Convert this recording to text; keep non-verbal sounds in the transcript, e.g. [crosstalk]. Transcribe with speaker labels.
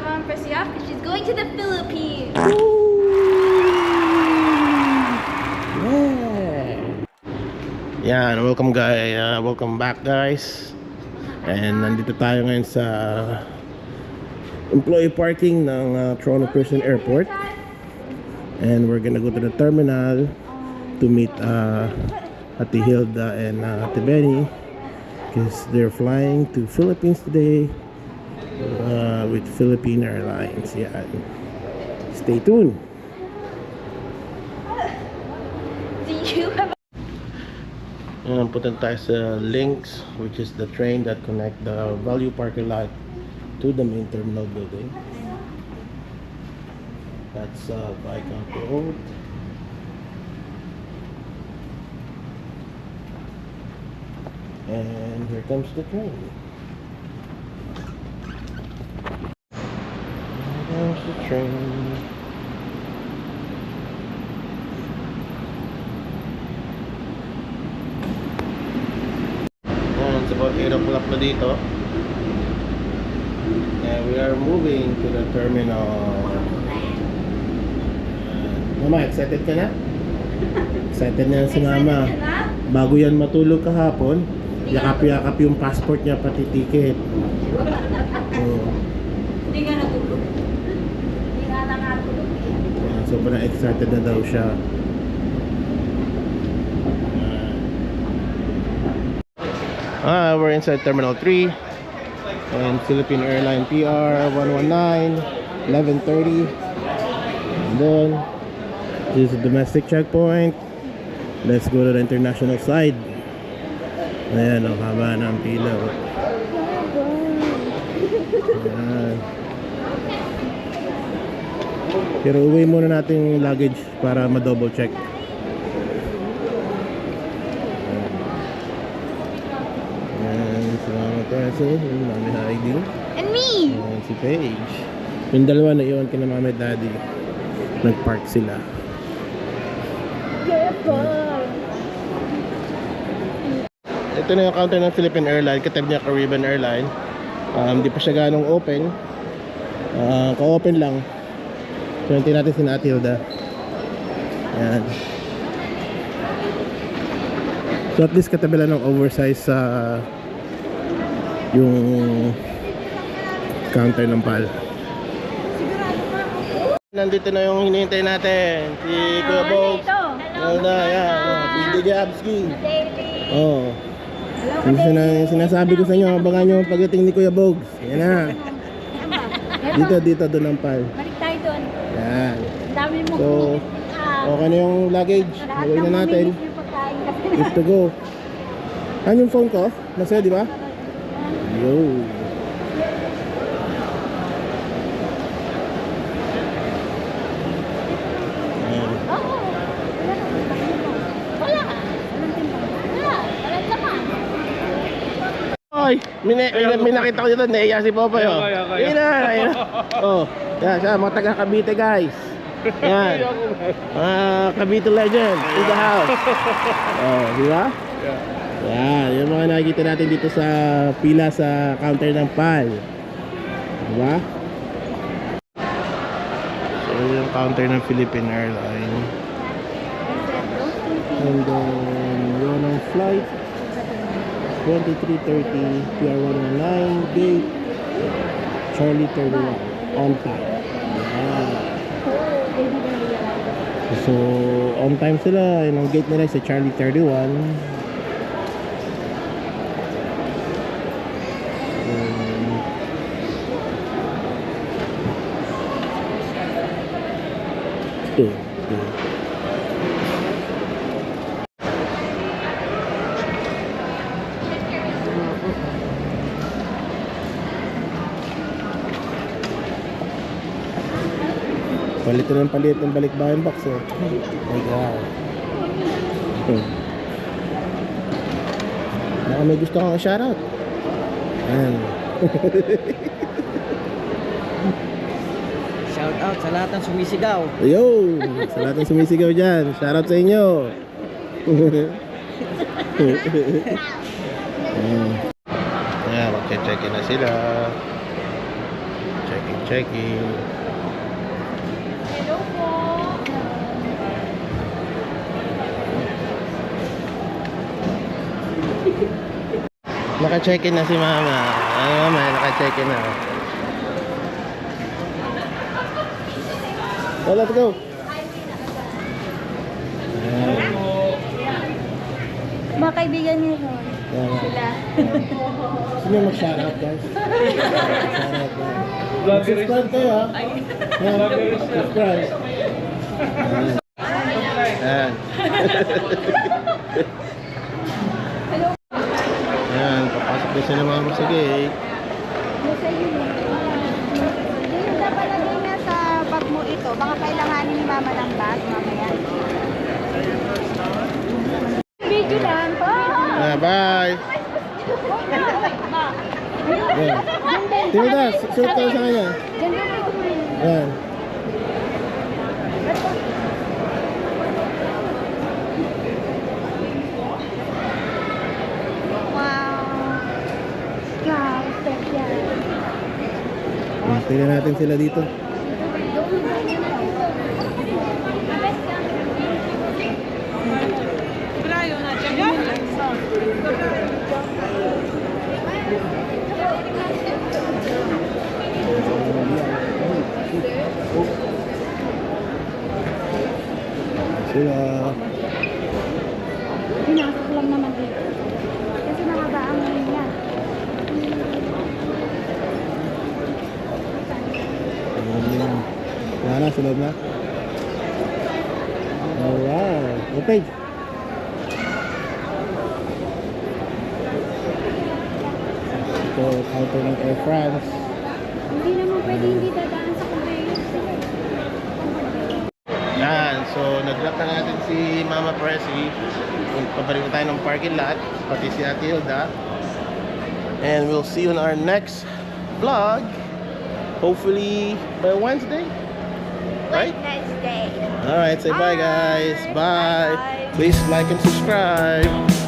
Speaker 1: have Mom Pressy off because she's going to the Philippines.
Speaker 2: Yeah. Yan, welcome guys. Uh, welcome back guys. And nandito tayo ngayon sa employee parking ng uh, Toronto Pearson Airport. And we're gonna go to the terminal to meet uh, Ate Hilda and uh, Ate Benny because they're flying to Philippines today uh, with Philippine Airlines. Yeah. Stay tuned.
Speaker 1: Do you have
Speaker 2: Yan, punta tayo sa Links, which is the train that connect the Value Parking Lot to the main terminal building. That's uh, Viscount Road. And here comes the train. Train. Yan, it's about 8 o'clock na dito. And we are moving to the terminal. Mama, excited ka na? [laughs] Excited na si Mama. Bago yan matulog kahapon, yakap-yakap yung passport niya pati ticket.
Speaker 1: Hindi nga natulog. Hindi nga nakatulog.
Speaker 2: Yan, sobrang excited na daw siya. Ah, we're inside Terminal 3 and Philippine Airline PR 119 1130 and then this is a domestic checkpoint let's go to the international side ayan ang haba ng pila oh. Ayan. Pero uwi muna natin yung luggage para ma-double check Ayan, Mama Preso, yung Mami Heidi,
Speaker 1: And me!
Speaker 2: ayan si Paige. Yung dalawa na iwan kina Mami Daddy. Nag-park sila. Ito na yung counter ng Philippine Airlines, katabi niya Caribbean Airline. Um, di pa siya ganong open. Ah, ka-open lang. Hintayin natin si Ate Hilda. Ayan. So at least katabi lang ng oversize sa yung counter ng PAL. Nandito na yung hinihintay natin. Si Kuya Bogs. Hello na, yan. Si DJ Abski. Oh. Yung sina- sinasabi ko sa inyo, abangan nyo pagdating ni Kuya Bogs. Yan na. [laughs] Dito, dito, doon ang PAL.
Speaker 1: Balik tayo doon.
Speaker 2: Yan.
Speaker 1: Ang dami mo.
Speaker 2: So, okay na yung luggage. Gawin na natin. Good to go. Ano yung phone ko? Nasa, di ba? Yo. Ayan.
Speaker 1: Oo. Wala. Walang timbang. Wala. Walang laman.
Speaker 2: Oy, may, may, may nakita ko dito, naiya si Popoy, oh.
Speaker 3: Kaya, kaya.
Speaker 2: Ayun na, ayun na. [laughs] Oh, yan, siya, mga taga Cavite, guys. Yan. Ah, Cavite legend in the house. Oh, di ba? Yan, yung mga nakikita natin dito sa pila sa counter ng PAL. Di ba? So, yung counter ng Philippine Airlines. And then, yun ang flight. 2330 PR119 gate Charlie 31 on time. Yan. So, on time sila. Yun ang gate nila sa Charlie 31. Um, ito, ito. Palit na ng palit ng balikbayan box oh. My God. Hmm. Baka may gusto kang [laughs] shoutout. Ayan.
Speaker 3: Shout out sa lahat ng sumisigaw.
Speaker 2: Yo! Sa lahat ng sumisigaw dyan. Shoutout sa inyo. Ayan. Ayan, magche-check in na sila. Checking, checking.
Speaker 1: Hello po.
Speaker 2: Naka-check-in na si mama. Ay, mama, naka-check-in na. So, let's go.
Speaker 1: Mga kaibigan niyo yun.
Speaker 2: Ayan.
Speaker 1: Sila.
Speaker 2: Sino yung mag-shoutout, guys? Shoutout, guys. Subscribe kayo, ha? Subscribe. Ayan. Ayan. Ayan, [laughs] [laughs] sila mama sa
Speaker 1: yun. Yung dapat lagay na sa bag mo ito. Baka kailanganin ni mama ng bag mamaya. Video lang.
Speaker 2: Ah, bye! Tinita, suot tayo sa kanya.
Speaker 1: Diyan
Speaker 2: Tingnan natin sila dito. Sila. Loob na. Alright. Okay. Ito, counter ng Air France.
Speaker 1: Hindi naman pwede hindi dadaan sa conveyor.
Speaker 2: Yan, so nag-drop na natin si Mama Pressy. Pabalik na tayo ng parking lot, pati si Ate Hilda. And we'll see you in our next vlog. Hopefully by Wednesday. Right?
Speaker 1: Next day.
Speaker 2: Alright, say bye guys. Bye.
Speaker 1: Bye.
Speaker 2: Please like and subscribe.